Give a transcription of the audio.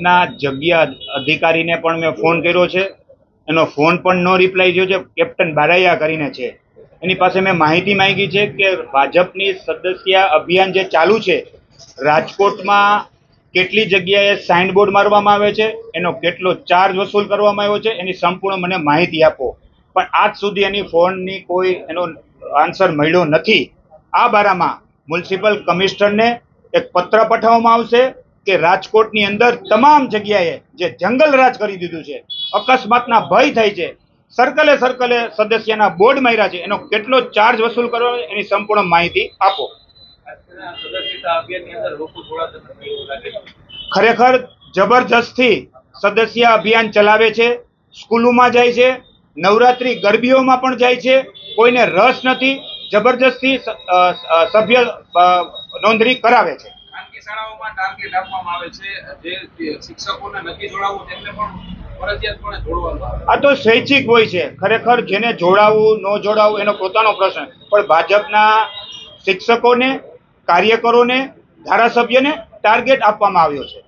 ના જગ્યા અધિકારીને પણ મેં ફોન કર્યો છે. એનો ફોન પણ નો રિપ્લાય થયો છે. કેપ્ટન બારાયા કરીને છે. એની પાસે મેં માહિતી માંગી છે કે ભાજપની સદસ્ય અભિયાન જે ચાલુ છે, રાજકોટમાં કેટલી જગ્યાએ સાઇનબોર્ડ મારવામાં આવે છે, એનો કેટલો ચાર્જ વસૂલ કરવામાં આવ્યો છે, એની સંપૂર્ણ મને માહિતી આપો. પણ આજ સુધી એની ફોનની કોઈ એનો આન્સર મળ્યો નથી. આ બારામાં મ્યુનિસિપલ કમિશનરને એક પત્ર પઠાવવામાં આવશે. કે રાજકોટની અંદર તમામ જગ્યાએ જે જંગલ રાજ કરી દીધું છે, અકસ્માતના ભય થાય છે, સર્કલે સર્કલે સદસ્યના બોર્ડ માર્યા છે, એનો કેટલો ચાર્જ વસૂલ કરવો એની સંપૂર્ણ માહિતી આપો. ખરેખર જબરજસ્તથી સદસ્ય અભિયાન ચલાવે છે, સ્કૂલોમાં જાય છે, નવરાત્રી ગરબીઓમાં પણ જાય છે, કોઈને રસ નથી, જબરજસ્તી સભ્ય નોંધણી કરાવે છે શાળાઓમાં ટાર્ગેટ આપવામાં આવે છે જે શિક્ષકોને નથી જોડાવવું તેમને પણ આ તો સ્વૈચ્છિક હોય છે. ખરેખર જેને જોડાવવું ન જોડાવવું એનો પોતાનો પ્રશ્ન. પણ ભાજપના શિક્ષકોને કાર્યકરોને ધારાસભ્યને ટાર્ગેટ આપવામાં આવ્યો છે.